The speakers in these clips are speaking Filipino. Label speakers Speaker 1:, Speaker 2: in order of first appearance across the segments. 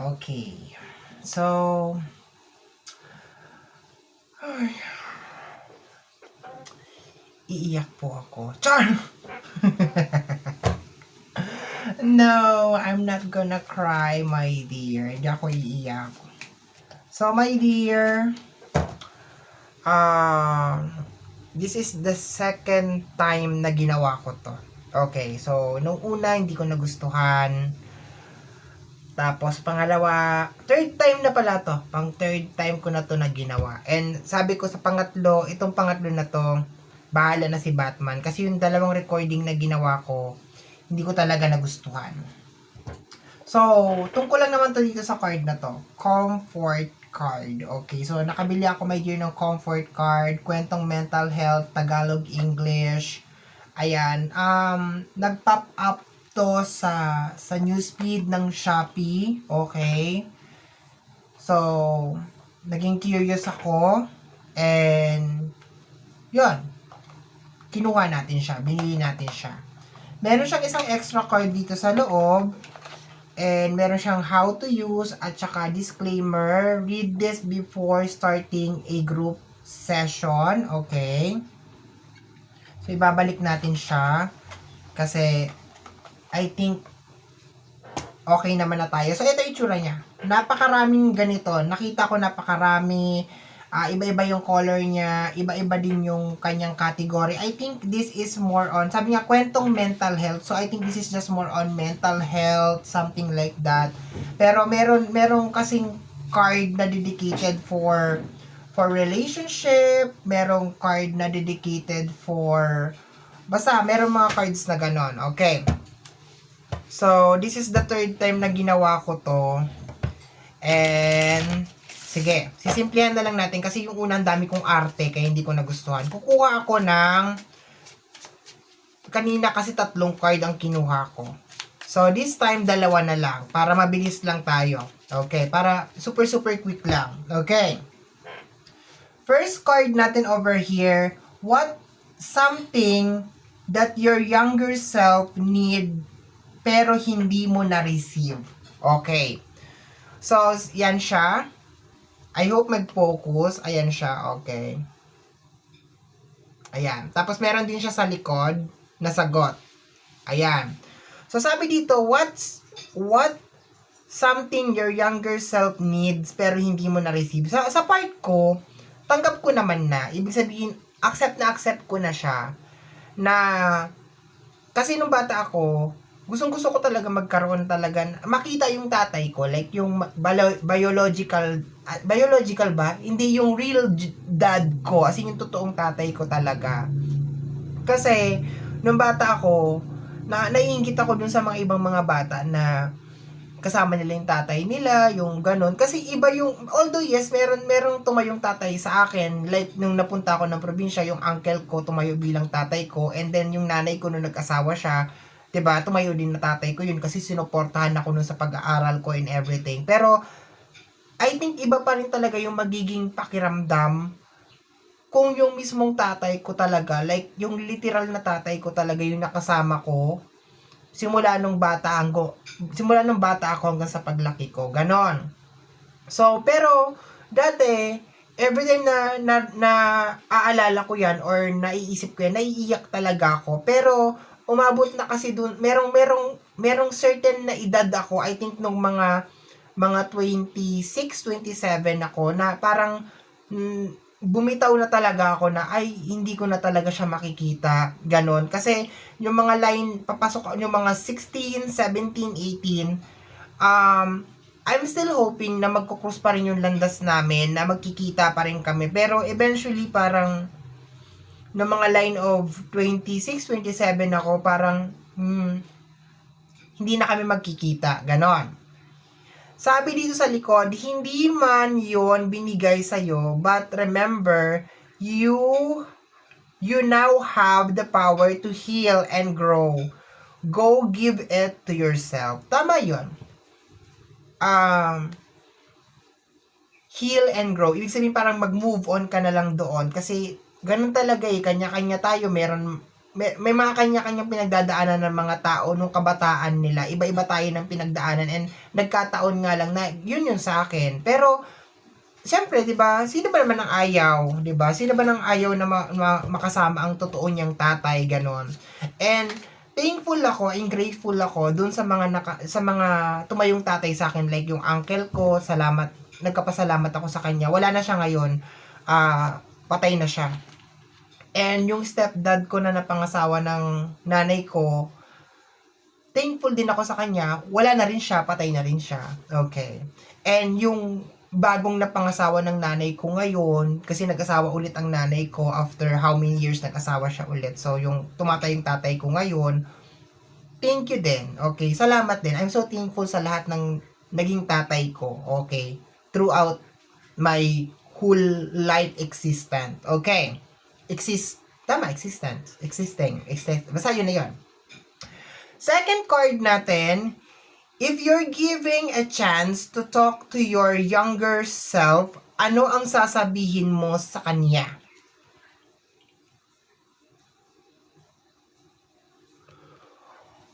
Speaker 1: Okay. So, ay, iiyak po ako. Char! no, I'm not gonna cry, my dear. Hindi ako iiyak. So, my dear, um, this is the second time na ginawa ko to. Okay, so, nung una, hindi ko nagustuhan. Tapos, pangalawa, third time na pala to. Pang third time ko na to na ginawa. And sabi ko sa pangatlo, itong pangatlo na to, bahala na si Batman. Kasi yung dalawang recording na ginawa ko, hindi ko talaga nagustuhan. So, tungkol lang naman to dito sa card na to. Comfort card. Okay, so nakabili ako may year ng comfort card, kwentong mental health, Tagalog, English. Ayan, um, nag-pop up to sa sa newsfeed ng Shopee. Okay. So, naging curious ako and yun. Kinuha natin siya, binili natin siya. Meron siyang isang extra card dito sa loob. And meron siyang how to use at saka disclaimer. Read this before starting a group session. Okay. So, ibabalik natin siya. Kasi, I think, okay naman na tayo. So, ito yung itsura niya. Napakaraming ganito. Nakita ko napakarami. ah, iba-iba yung color niya. Iba-iba din yung kanyang category. I think this is more on, sabi niya, kwentong mental health. So, I think this is just more on mental health, something like that. Pero, meron, meron kasing card na dedicated for for relationship, merong card na dedicated for basta merong mga cards na ganon. Okay. So, this is the third time na ginawa ko to. And, sige, sisimplihan na lang natin kasi yung unang dami kong arte kaya hindi ko nagustuhan. Kukuha ako ng kanina kasi tatlong card ang kinuha ko. So, this time, dalawa na lang. Para mabilis lang tayo. Okay, para super super quick lang. Okay. First card natin over here, what something that your younger self need pero hindi mo na-receive. Okay. So, yan siya. I hope mag-focus. Ayan siya. Okay. Ayan. Tapos, meron din siya sa likod na sagot. Ayan. So, sabi dito, what's, what something your younger self needs pero hindi mo na-receive. Sa, sa part ko, tanggap ko naman na. Ibig sabihin, accept na accept ko na siya. Na, kasi nung bata ako, gustong gusto ko talaga magkaroon talaga, makita yung tatay ko, like yung bio- biological, ah, biological ba? Hindi yung real dad ko, as in yung totoong tatay ko talaga. Kasi, nung bata ako, na naiingit ako dun sa mga ibang mga bata na kasama nila yung tatay nila, yung ganun. Kasi iba yung, although yes, meron, merong tumayong tatay sa akin, like nung napunta ako ng probinsya, yung uncle ko tumayo bilang tatay ko, and then yung nanay ko nung nag-asawa siya, 'di ba tumayo din na tatay ko yun kasi sinuportahan ako nun sa pag-aaral ko and everything. Pero, I think iba pa rin talaga yung magiging pakiramdam kung yung mismong tatay ko talaga, like yung literal na tatay ko talaga yung nakasama ko, simula nung bata ako, simula nung bata ako hanggang sa paglaki ko. Ganon. So, pero, dati, every time na, na, na aalala ko yan or naiisip ko yan, naiiyak talaga ako. Pero, umabot na kasi dun, merong, merong, merong certain na edad ako, I think nung mga, mga 26, 27 ako, na parang, mm, bumitaw na talaga ako na ay hindi ko na talaga siya makikita ganon. Kasi yung mga line papasok yung mga 16 17 18 um I'm still hoping na magkukross pa rin yung landas namin na magkikita pa rin kami. Pero eventually parang ng mga line of 26 27 ako parang hmm, hindi na kami magkikita ganon sabi dito sa likod, hindi man yon binigay sa'yo, but remember, you, you now have the power to heal and grow. Go give it to yourself. Tama yon. Um, heal and grow. Ibig sabihin parang mag-move on ka na lang doon. Kasi, ganun talaga eh. Kanya-kanya tayo. Meron, may, may mga kanya-kanyang pinagdadaanan ng mga tao nung kabataan nila. Iba-iba tayo ng pinagdaanan and nagkataon nga lang na yun yun sa akin. Pero, Siyempre, 'di ba? Sino ba naman ang ayaw, 'di ba? Sino ba nang ayaw na ma- ma- makasama ang totoo niyang tatay ganon. And thankful ako and grateful ako dun sa mga naka, sa mga tumayong tatay sa akin like yung uncle ko, salamat nagkapasalamat ako sa kanya. Wala na siya ngayon. Ah, patay na siya. And yung stepdad ko na napangasawa ng nanay ko, thankful din ako sa kanya. Wala na rin siya, patay na rin siya. Okay. And yung bagong napangasawa ng nanay ko ngayon, kasi nag-asawa ulit ang nanay ko after how many years nag-asawa siya ulit. So, yung tumatay yung tatay ko ngayon, thank you din. Okay, salamat din. I'm so thankful sa lahat ng naging tatay ko. Okay, throughout my whole life existent. Okay, exist, tama, existent, existing, exist, basta yun na yun. Second card natin, If you're giving a chance to talk to your younger self, ano ang sasabihin mo sa kanya?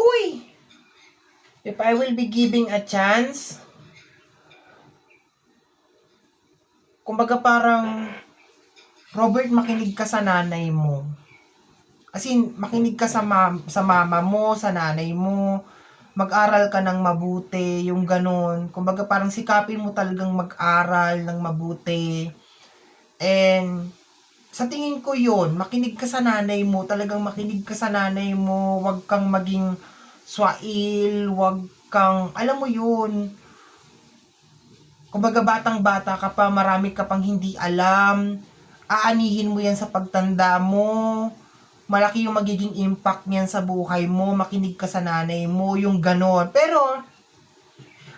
Speaker 1: Uy! If I will be giving a chance, kumbaga parang, Robert, makinig ka sa nanay mo. As in, makinig ka sa, ma- sa mama mo, sa nanay mo, mag-aral ka ng mabuti, yung ganun. Kumbaga parang sikapin mo talagang mag-aral ng mabuti. And sa tingin ko yun, makinig ka sa nanay mo, talagang makinig ka sa nanay mo, wag kang maging swail, wag kang, alam mo yun, kumbaga batang bata ka pa, marami ka pang hindi alam, aanihin mo yan sa pagtanda mo, malaki yung magiging impact niyan sa buhay mo, makinig ka sa nanay mo, yung ganon. Pero,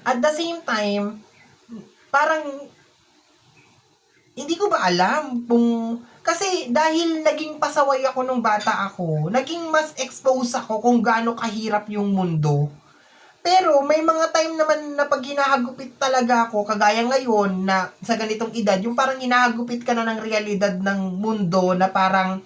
Speaker 1: at the same time, parang, hindi ko ba alam kung, kasi dahil naging pasaway ako nung bata ako, naging mas expose ako kung gaano kahirap yung mundo. Pero may mga time naman na pag hinahagupit talaga ako, kagaya ngayon na sa ganitong edad, yung parang hinahagupit ka na ng realidad ng mundo na parang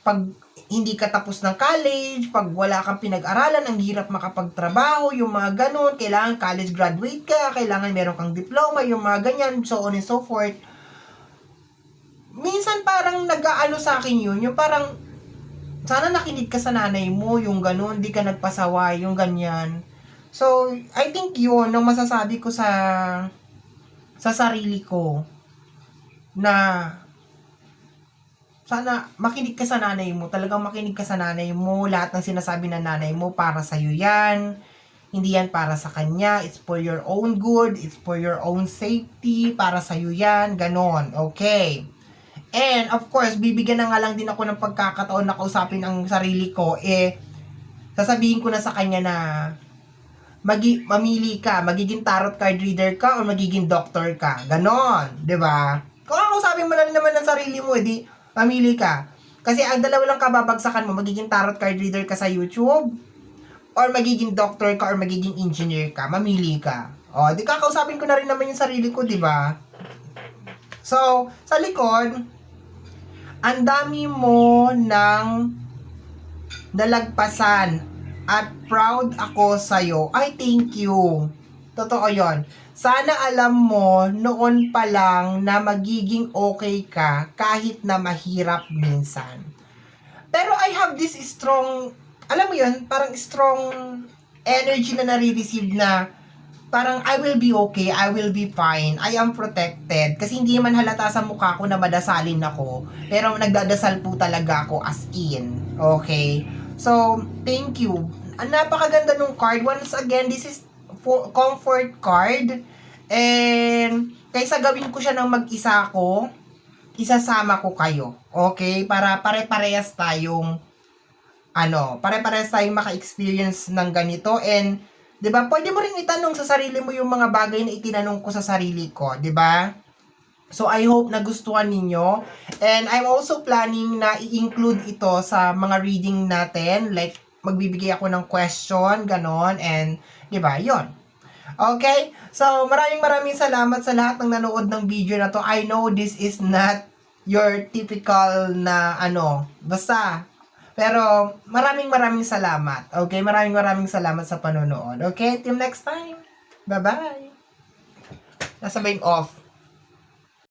Speaker 1: pag hindi ka tapos ng college, pag wala kang pinag-aralan, ang hirap makapagtrabaho, yung mga ganun, kailangan college graduate ka, kailangan meron kang diploma, yung mga ganyan, so on and so forth. Minsan parang nag-aano sa akin yun, yung parang, sana nakinig ka sa nanay mo, yung ganun, di ka nagpasaway, yung ganyan. So, I think yun, ang masasabi ko sa, sa sarili ko, na, sana makinig ka sa nanay mo. Talagang makinig ka sa nanay mo. Lahat ng sinasabi ng nanay mo para sa iyo 'yan. Hindi yan para sa kanya. It's for your own good. It's for your own safety. Para sa iyo 'yan. Ganon. Okay. And of course, bibigyan na nga lang din ako ng pagkakataon na kausapin ang sarili ko. Eh, sasabihin ko na sa kanya na magi mamili ka, magiging tarot card reader ka o magiging doctor ka. Ganon, 'di ba? Kung kausapin mo na rin naman ng sarili mo, edi Mamili ka. Kasi ang dalawa lang kababagsakan mo, magiging tarot card reader ka sa YouTube, or magiging doctor ka, or magiging engineer ka. Mamili ka. O, di kakausapin ko na rin naman yung sarili ko, di ba? So, sa likod, ang dami mo ng nalagpasan at proud ako sa'yo. Ay, thank you. Totoo yon. Sana alam mo noon pa lang na magiging okay ka kahit na mahirap minsan. Pero I have this strong, alam mo yun, parang strong energy na nare-receive na parang I will be okay, I will be fine, I am protected. Kasi hindi man halata sa mukha ko na madasalin ako. Pero nagdadasal po talaga ako as in. Okay? So, thank you. Ang napakaganda nung card. Once again, this is for comfort card. And, kaysa gawin ko siya ng mag-isa ko, isasama ko kayo. Okay? Para pare-parehas tayong, ano, pare-parehas tayong maka-experience ng ganito. And, di ba, pwede mo rin itanong sa sarili mo yung mga bagay na itinanong ko sa sarili ko. Di ba? So, I hope nagustuhan ninyo. And I'm also planning na i-include ito sa mga reading natin. Like, magbibigay ako ng question, ganon. And, di ba, yon Okay? So, maraming maraming salamat sa lahat ng nanood ng video na to. I know this is not your typical na ano, basta Pero, maraming maraming salamat. Okay? Maraming maraming salamat sa panonood. Okay? Till next time. Bye-bye. Nasa ba off?